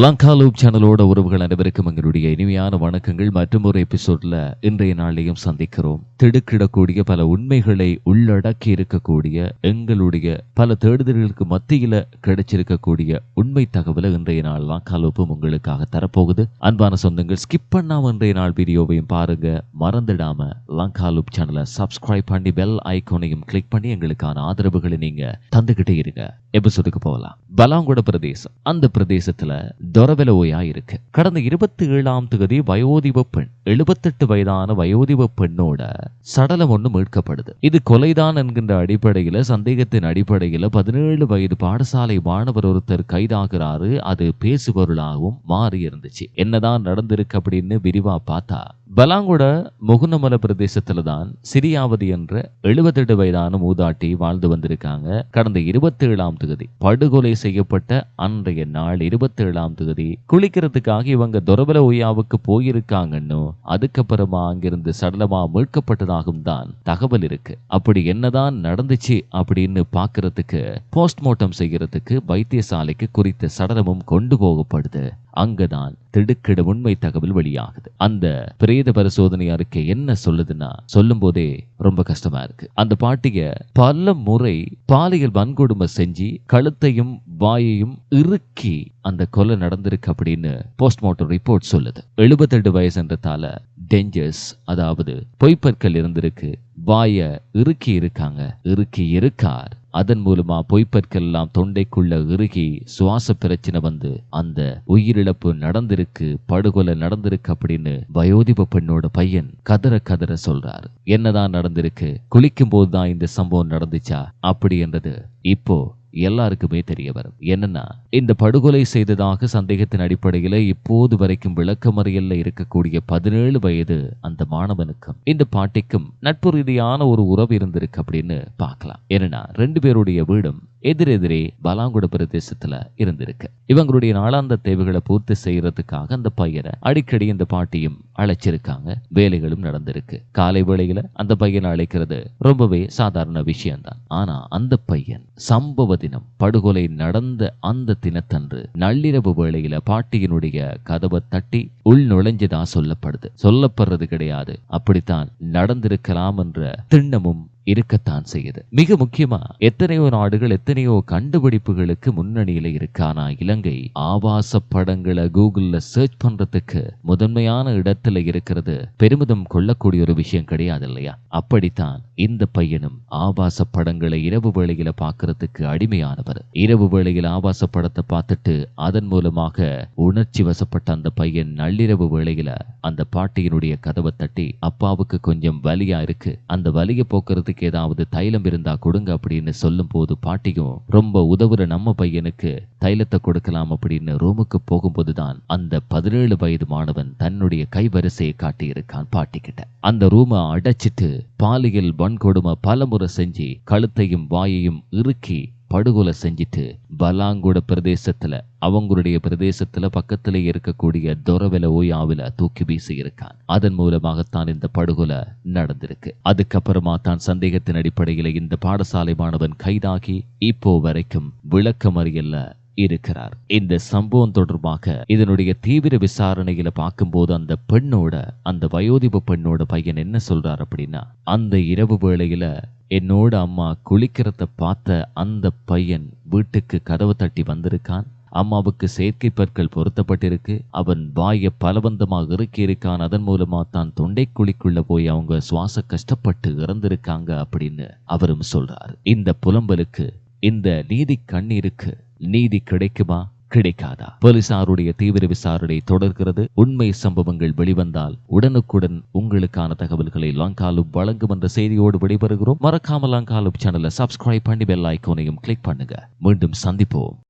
Lanka loop சேனலோட உறவுகள் அனைவருக்கும் எங்களுடைய இனிமையான வணக்கங்கள். மற்றும் ஒரு எபிசோட்ல இன்றைய நாளையும் சந்திக்கிறோம். திடுக்கிடக்கூடிய பல உண்மைகளை உள்ளடக்கி இருக்கக்கூடிய எங்களுடைய பல தேடுதல்களுக்கு மத்தியில கிடைச்சிருக்கக்கூடிய உண்மை தகவலை இன்றைய நாள் லங்கா லூப்பும் உங்களுக்காக தரப்போகுது. அன்பான சொந்தங்கள் ஸ்கிப் பண்ணாம இன்றைய நாள் வீடியோவையும் பாருங்க. மறந்துடாம லங்கா லூப் சேனலை சப்ஸ்கிரைப் பண்ணி பெல் ஐக்கோனையும் கிளிக் பண்ணி எங்களுக்கான ஆதரவுகளை நீங்க தந்துகிட்டே இருங்க. எபிசோடுக்கு போகலாம். பலாங்குட பிரதேசம் அந்த பிரதேசத்துல தொரவெல ஓயா இருக்கு கடந்த இருபத்தி ஏழாம் தேதி வயோதிப பெண் எழுபத்தெட்டு வயதான வயோதிப பெண்ணோட சடலம் ஒன்று மீட்கப்படுது. இது கொலைதான் என்கின்ற அடிப்படையில சந்தேகத்தின் அடிப்படையில பதினேழு வயது பாடசாலை மாணவர் ஒருத்தர் கைதாகிறாரு. அது பேசுபொருளாகவும் மாறி இருந்துச்சு என்னதான் நடந்திருக்கு அப்படின்னு விரிவா பார்த்தா பலாங்குட முகுனமல பிரதேசத்துல தான் சிரியாவதி என்ற எழுபத்தெட்டு வயதான மூதாட்டி வாழ்ந்து வந்திருக்காங்க. கடந்த இருபத்தி ஏழாம் தேதி படுகொலை செய்யப்பட்ட அன்றைய நாள் இருபத்தி ஏழாம் தேதி. குளிக்கிறதுக்காக இவங்க துரபல ஒய்யாவுக்கு போயிருக்காங்கன்னு அதுக்கப்புறமா அங்கிருந்து சடலமா மீட்கப்பட்டதாகவும் தான் தகவல் இருக்கு. அப்படி என்னதான் நடந்துச்சு அப்படின்னு பாக்குறதுக்கு போஸ்ட்மார்ட்டம் செய்யறதுக்கு வைத்தியசாலைக்கு குறித்த சடலமும் கொண்டு போகப்படுது. அங்கதான் திடுக்கிட உண்மை தகவல் வெளியாகுது. அந்த பிரேத பரிசோதனை அறிக்கை என்ன சொல்லுதுன்னா சொல்லும் போதே ரொம்ப கஷ்டமா இருக்கு. அந்த பாட்டிய பல முறை பாலியல் வன்கொடுமை செஞ்சு கழுத்தையும் வாயையும் இறுக்கி அந்த கொலை நடந்திருக்கு அப்படின்னு போஸ்ட்மார்ட்டம் ரிப்போர்ட் சொல்லுது. எழுபத்தெட்டு வயசுன்றதால டேஞ்சர்ஸ் அதாவது பொய்ப்பற்கள் இருந்திருக்கு. வாய இறுக்கி இருக்காங்க. இறுக்கி இருக்கார். அதன் மூலமா பொய்ப்பற்கெல்லாம் தொண்டைக்குள்ள இறுகி சுவாச பிரச்சனை வந்து அந்த உயிரிழப்பு நடந்திருக்கு படுகொலை நடந்திருக்கு அப்படின்னு வயோதிப பெண்ணோட பையன் கதற கதற சொல்றாரு. என்னதான் நடந்திருக்கு? குளிக்கும் போதுதான் இந்த சம்பவம் நடந்துச்சா? அப்படி என்றது இப்போ எல்லாருக்குமே தெரிய வரும். என்னன்னா இந்த படுகொலை செய்ததாக சந்தேகத்தின் அடிப்படையில் இப்போது வரைக்கும் விளக்கமறியல்ல இருக்கக்கூடிய பதினேழு வயது அந்த மாணவனுக்கும் இந்த பாட்டிக்கும் நட்பு ரீதியான ஒரு உறவு இருந்திருக்கு அப்படின்னு பார்க்கலாம். என்னன்னா ரெண்டு பேருடைய வீடும் எதிரெதிரே பலாங்குட பிரதேசத்துல இருந்திருக்கு. இவங்களுடைய நாளாந்த தேவைகளை பூர்த்தி செய்யறதுக்காக அந்த பையனை அடிக்கடி இந்த பாட்டியும் அழைச்சிருக்காங்க. வேலைகளும் நடந்திருக்கு. காலை வேளையில அந்த பையனை அழைக்கிறது ரொம்பவே சாதாரண விஷயம்தான். ஆனா அந்த பையன் சம்பவ தினம் படுகொலை நடந்த அந்த தினத்தன்று நள்ளிரவு வேளையில பாட்டியினுடைய கதவை தட்டி உள் நுழைஞ்சதா சொல்லப்படுது. சொல்லப்படுறது கிடையாது. அப்படித்தான் நடந்திருக்கலாம் என்ற திண்ணமும் இருக்கத்தான் செய்யுது. மிக முக்கியமா எத்தனையோ நாடுகள் எத்தனையோ கண்டுபிடிப்புகளுக்கு முன்னணியில இருக்கானா இலங்கை. ஆபாச படங்களை கூகுள்ல சர்ச் பண்றதுக்கு முதன்மையான இடத்துல இருக்கிறது. பெருமிதம் கொள்ளக்கூடிய ஒரு விஷயம் கிடையாது இல்லையா? அப்படித்தான் இந்த பையனும் ஆபாச படங்களை இரவு வேளையில பாக்குறதுக்கு அடிமையானவர். இரவு வேளையில் ஆபாச படத்தை பார்த்துட்டு அதன் மூலமாக உணர்ச்சி வசப்பட்ட அந்த பையன் நள்ளிரவு வேளையில அந்த பாட்டியினுடைய கதவை தட்டி அப்பாவுக்கு கொஞ்சம் வலியா இருக்கு. அந்த வலியை போக்குறதுக்கு ஏதாவது தைலம் இருந்தா கொடுங்க அப்படின்னு சொல்லும் போது பாட்டியும் ரொம்ப உதவுற நம்ம பையனுக்கு தைலத்தை கொடுக்கலாம் அப்படின்னு ரூமுக்கு போகும்போதுதான் அந்த பதினேழு வயது மாணவன் தன்னுடைய கைவரிசையை காட்டியிருக்கான் பாட்டி கிட்ட அந்த ரூமை அடைச்சிட்டு பாலியல் வன்கொடுமை பலமுறை செஞ்சு கழுத்தையும் வாயையும் இறுக்கி படுகொலை செஞ்சிட்டு பலாங்குட பிரதேசத்தில் அவங்களுடைய பிரதேசத்தில் பக்கத்தில் இருக்கக்கூடிய தொரவெல ஓயாவில் தூக்கி வீசி இருக்கான் அதன் மூலமாகத்தான் இந்த படுகொலை நடந்திருக்கு. அதுக்கப்புறமா தான் சந்தேகத்தின் அடிப்படையில் இந்த பாடசாலை மாணவன் கைதாகி இப்போ வரைக்கும் விளக்கமறியல்ல இருக்கிறார். இந்த சம்பவம் தொடர்பாக இதனுடைய தீவிர விசாரணையில பார்க்கும்போது அந்த பெண்ணோட அந்த வயோதிப பெண்ணோட பையன் என்ன சொல்றார் அப்படின்னா அந்த இரவு வேளையில என்னோட அம்மா குளிக்கிறத பார்த்த அந்த பையன் வீட்டுக்கு கதவு தட்டி வந்திருக்கான். அம்மாவுக்கு செயற்கை பற்கள் பொருத்தப்பட்டிருக்கு. அவன் வாய பலவந்தமாக இறுக்கி இருக்கான். அதன் மூலமா தான் தொண்டை குழிக்குள்ள போய் அவங்க சுவாச கஷ்டப்பட்டு இறந்திருக்காங்க அப்படின்னு அவரும் சொல்றாரு. இந்த புலம்பலுக்கு இந்த நீதி கண்ணீருக்கு நீதி கிடைக்குமா? கிடைக்காதா? போலீசாருடைய தீவிர விசாரணை தொடர்கிறது. உண்மை சம்பவங்கள் வெளிவந்தால் உடனுக்குடன் உங்களுக்கான தகவல்களை லாங்காலும் வழங்கும் என்ற செய்தியோடு விடைபெறுகிறோம். மறக்காம லாங்காலும் சேனலை சப்ஸ்கிரைப் பண்ணி பெல் ஐக்கோனையும் கிளிக் பண்ணுங்க. மீண்டும் சந்திப்போம்.